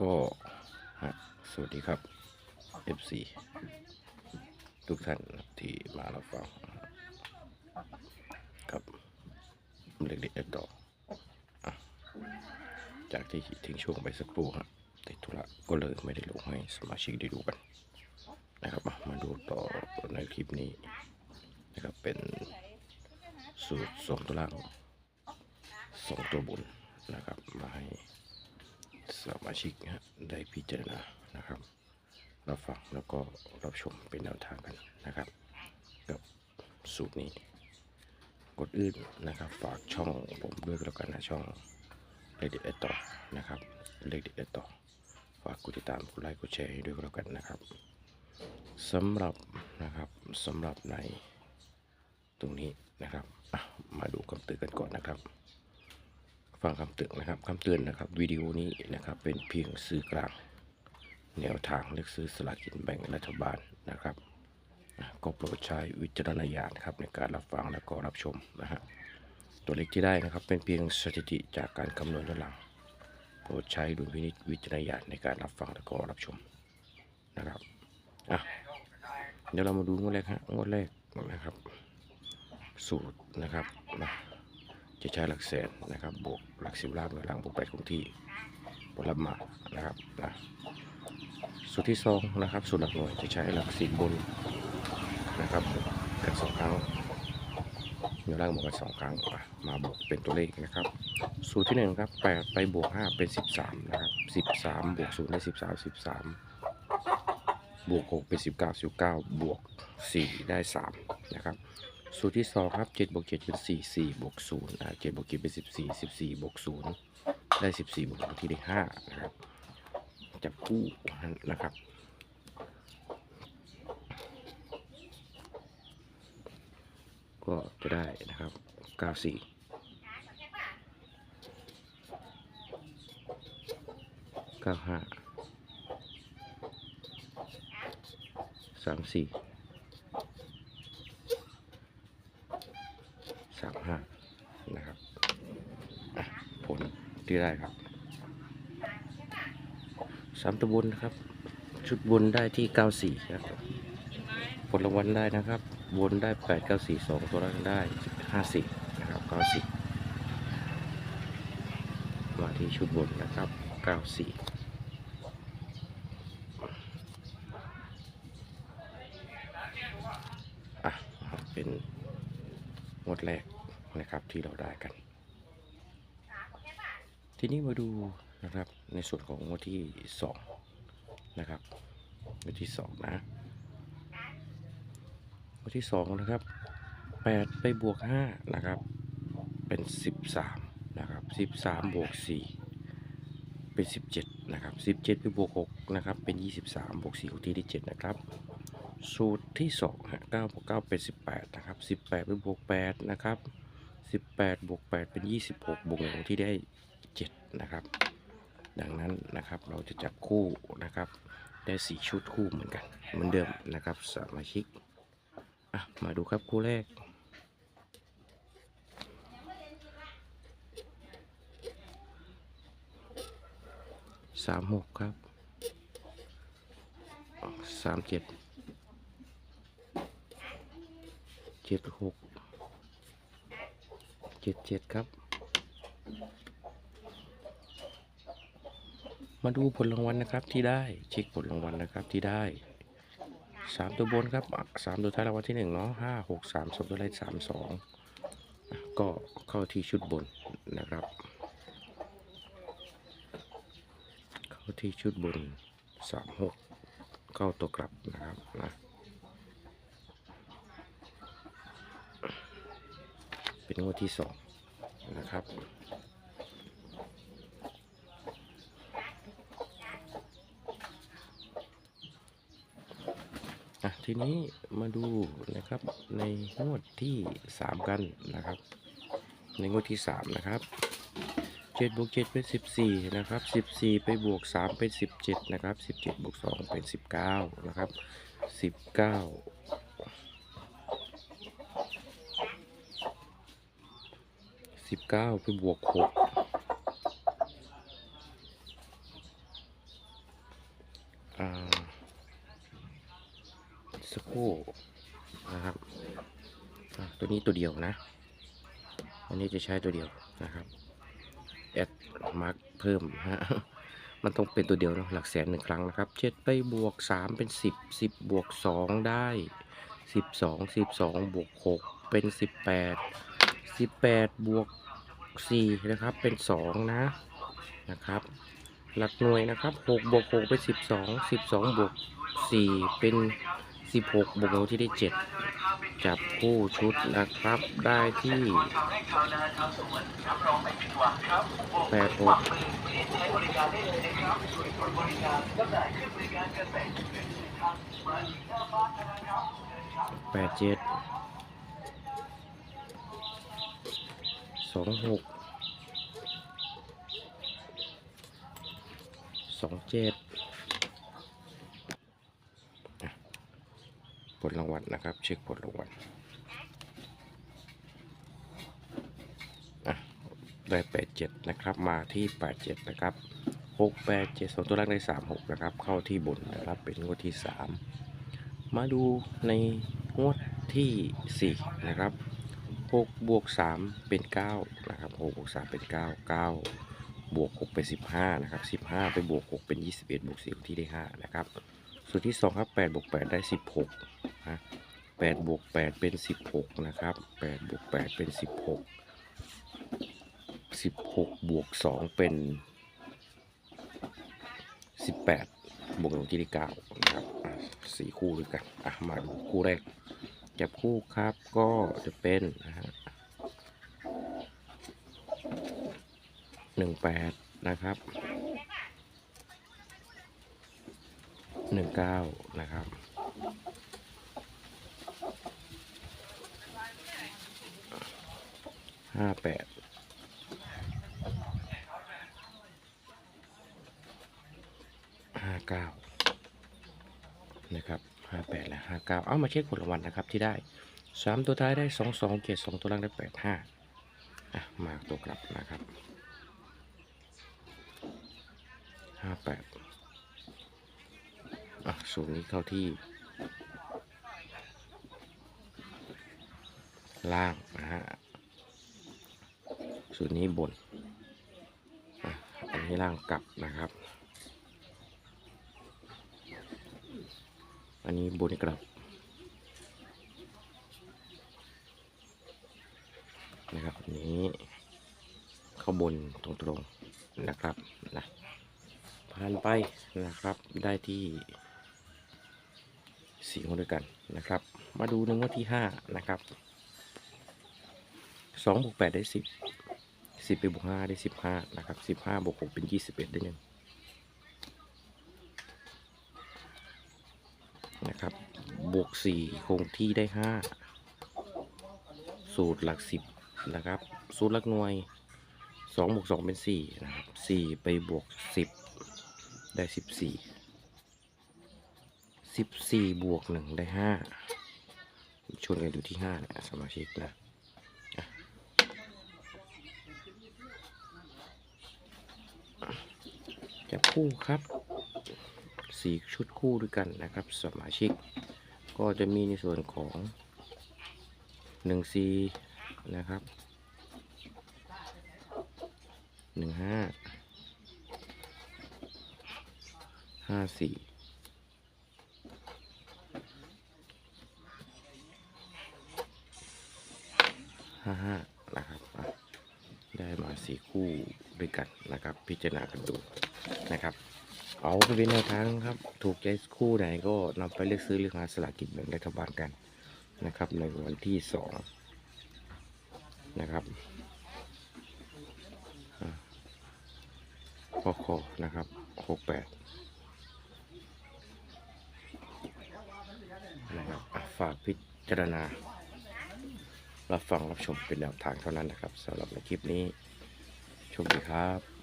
ก็ฮะสวัสดีครับ FC ทุกท่านที่มารับฟังครับเล็กๆเอ็ดดอจากที่ทิ้งช่วงไปสักครู่ฮะติดธุระก็เลยไม่ได้ลงให้สมาชิกได้ดูกันนะครับมาดูต่อในคลิปนี้นะครับเป็นสูตรสองตัวล่างสองตัวบนนะครับมาให้ สมาชิกฮะได้พิจารณานะครับ รับฟังแล้วก็รับชมเป็นแนวทางกันนะครับกับสูตรนี้ กดอื่นนะครับ ฝากช่องผมด้วยก็แล้วกันนะช่องเลด็ดเอ็ดต่อนะครับเลด็ดเอ็ดต่อฝากกดติดตามกดไลค์กดแชร์ด้วยก็แล้วกันนะครับสำหรับนะครับสำหรับในตรงนี้นะครับมาดูคำเตือนกันก่อนนะครับ ฟังคำเตือนนะครับคำเตือนนะครับวิดีโอนี้นะครับเป็นเพียงสื่อกลาง แนวทางเลือกซื้อสลากกินแบ่งรัฐบาลนะครับก็โปรดใช้วิจารณญาณครับในการรับฟังและก็รับชมนะฮะตัวเลขที่ได้นะครับเป็นเพียงสถิติจากการคำนวณย้อนหลัง โปรดใช้ดุลพินิจวิจารณญาณในการรับฟังและก็รับชมนะครับอะเดี๋ยวเรามาดูงวดแรกฮะงวดแรกนะครับ สูตรนะครับนะ จะใช้หลักแสนนะครับ บวกหลักสิบล่างหล่างบวกแปดคงที่ผลมานะครับนะสูตรที่สองนะครับ สูตรหลักหน่วยจะใช้หลักสิบบนนะครับกันสองครั้งเนื้อล่างบวกกันสองครั้งมาบวกเป็นตัวเลขนะครับ สูตรที่หนึ่งครับแปดไปบวกห้าเป็นสิบสามนะครับสิบสามบวกศูนย์ได้สิบสามสิบสามบวกหกเป็นสิบเก้าสิบเก้าบวกสี่ได้สามนะครับ สูตรที่สองครับเจ็ดบวกเจ็ดเป็นสี่สี่บวกศูนย์อ่าเจ็ดบวกเจ็ดเป็นสิบสี่สิบสี่บวกศูนย์ได้สิบสี่บวกที่ได้ห้านะครับจับคู่นะครับก็จะได้นะครับเก้าสี่เก้าห้าสามสี่ามห้านะครับอะผล ที่ได้ครับสามตัวบนนะครับ ชุดบนได้ที่เก้าสี่ครับผลรางวัลได้นะครับ บนได้แปดเก้าสี่สองตัวล่างได้ห้าสี่นะครับเก้าสี่มาที่ชุดบนนะครับเก้าสี่อะเป็นงวดแรกนะครับที่เราได้กัน ทีนี้มาดูนะครับในส่วนของงวดที่สองนะครับงวดที่สองนะงวดที่สองนะครับแปดไปบวกห้านะครับเป็นสิบสามนะครับสิบสามบวกสี่เป็นสิบเจ็ดนะครับสิบเจ็ดไปบวกหกนะครับเป็นยี่สิบสามบวกสี่ของที่ได้เจ็ดนะครับสูตรที่สองฮะเก้าบวกเก้าเป็นสิบแปดนะครับสิบแปดไปบวกแปดนะครับสิบแปดบวกแปดเป็นยี่สิบหกบวกหนึ่งที่ได้ นะครับ ดังนั้นนะครับเราจะจับคู่นะครับได้สี่ชุดคู่เหมือนกันเหมือนเดิมนะครับสมาชิกอะมาดูครับคู่แรกสามหกครับสามเจ็ดเจ็ดหกเจ็ดเจ็ดครับ มาดูผลรางวัลนะครับที่ได้เช็คผลรางวัลนะครับที่ได้สามตัวบนครับสามตัวท้ายรางวัลที่หนึ่งเนาะห้าหกสามสองตัวเลขสามสองก็เข้าที่ชุดบนนะครับ เข้าที่ชุดบนสามหกเข้าตัวกลับนะครับนะเป็นงวดที่สองนะครับ ทีนี้มาดูนะครับในงวดที่สามกันนะครับ ในงวดที่สามนะครับเจ็ดบวกเจ็ดเป็นสิบสี่นะครับสิบสี่ไปบวกสามเป็นสิบเจ็ดนะครับสิบเจ็ดบวกสองเป็นสิบเก้านะครับสิบเก้าสิบเก้าไปบวกหก คู่นะครับตัวนี้ตัวเดียวนะ อันนี้จะใช้ตัวเดียวนะครับแอดมาร์กเพิ่มฮะมันต้องเป็นตัวเดียวเนะหลักแสนหนึ่งครั้งนะครับเจ็ดไปบวกสามเป็นสิบสิบบวกสองได้สิบสองสิบสองบวกหกเป็นสิบแปดสิบแปดบวกสี่นะครับเป็นสองนะนะครับ หลักหน่วยนะครับหกบวกหกเป็นสิบสองสิบสองบวกสี่เป็น สิบหกบวกหนึ่งที่ได้เจ็ดจับคู่ชุดนะครับได้ที่แปดหกแปดเจ็ดสองหกสองเจ็ด ผลรางวัลนะครับ เช็คผลรางวัลอะได้แปดเจ็ดนะครับ มาที่แปดเจ็ดนะครับหกแปดเจ็ดสองตัวแรกได้สามหกนะครับ เข้าที่บนนะครับเป็นงวดที่สามมาดูในงวดที่สี่นะครับหกบวกสามเป็นเก้านะครับหกบวกสามเป็นเก้าเก้าบวก6เป็น15นะครับ15ไปบวก6เป็น21บเอ็ดบวก4ที่ได้5นะครับ ส่วนที่2ครับ8บวก8ได้ 16นะ8บวก8เป็น 16 นะครับ8บวก8เป็น 16 16บวก2เป็น 18 บวก1ที่ได้9นะครับสี่คู่ด้วยกันอะมาดูคู่แรกจับคู่ครับก็จะเป็นนะฮะหนึ่งแปดนะครับ หนึ่งเก้านะครับ ห้าแปดห้าเก้านะครับห้าแปดและห้าเก้าเอามาเช็คผลรางวัลนะครับที่ได้สามตัวท้ายได้สองสองเจ็ดสองตัวล่างได้แปดห้าอะมาตัวกลับนะครับห้าแปด อะสูตรนี้เข้าที่ ล่างนะฮะสูตรนี้บนอันนี้ล่างกลับนะครับ อันนี้บนกลับนะครับอันนี้เข้าบนตรงๆนะครับนะผ่านไปนะครับได้ที่ สี่งวดด้วยกันนะครับ มาดูในงวดที่ห้านะครับสองบวกแปดได้สิบสิบไปบวกห้าได้สิบห้านะครับสิบห้าบวกหกเป็นยี่สิบเอ็ดได้หนึ่งนะครับบวกสี่คงที่ได้ห้าสูตรหลักสิบนะครับ สูตรหลักหน่วยสองบวกสองเป็นสี่นะครับสี่ไปบวกสิบได้สิบสี่ สิบสี่บวกหนึ่งได้ห้าชวนกันดูที่ห้านะสมาชิกนะอะคู่ครับสี่ชุดคู่ด้วยกันนะครับ สมาชิก ก็จะมีในส่วนของหนึ่งซีนะครับหนึ่งห้าห้าสี่ ห้าห้านะครับได้มาสี่คู่ด้วยกันนะครับ พิจารณากันดูนะครับ เอาไปเป็นแนวทางครับ ถูกใจคู่ไหนก็นำไปเลือกซื้อเลือกหาสลากกินแบ่งรัฐบาลกันนะครับ ในวันที่สองนะครับอ่อคอนะครับหกแปดนะครับฝากพิจารณา รับฟังรับชมเป็นแนวทางเท่านั้นนะครับสำหรับในคลิปนี้โชคดีครับ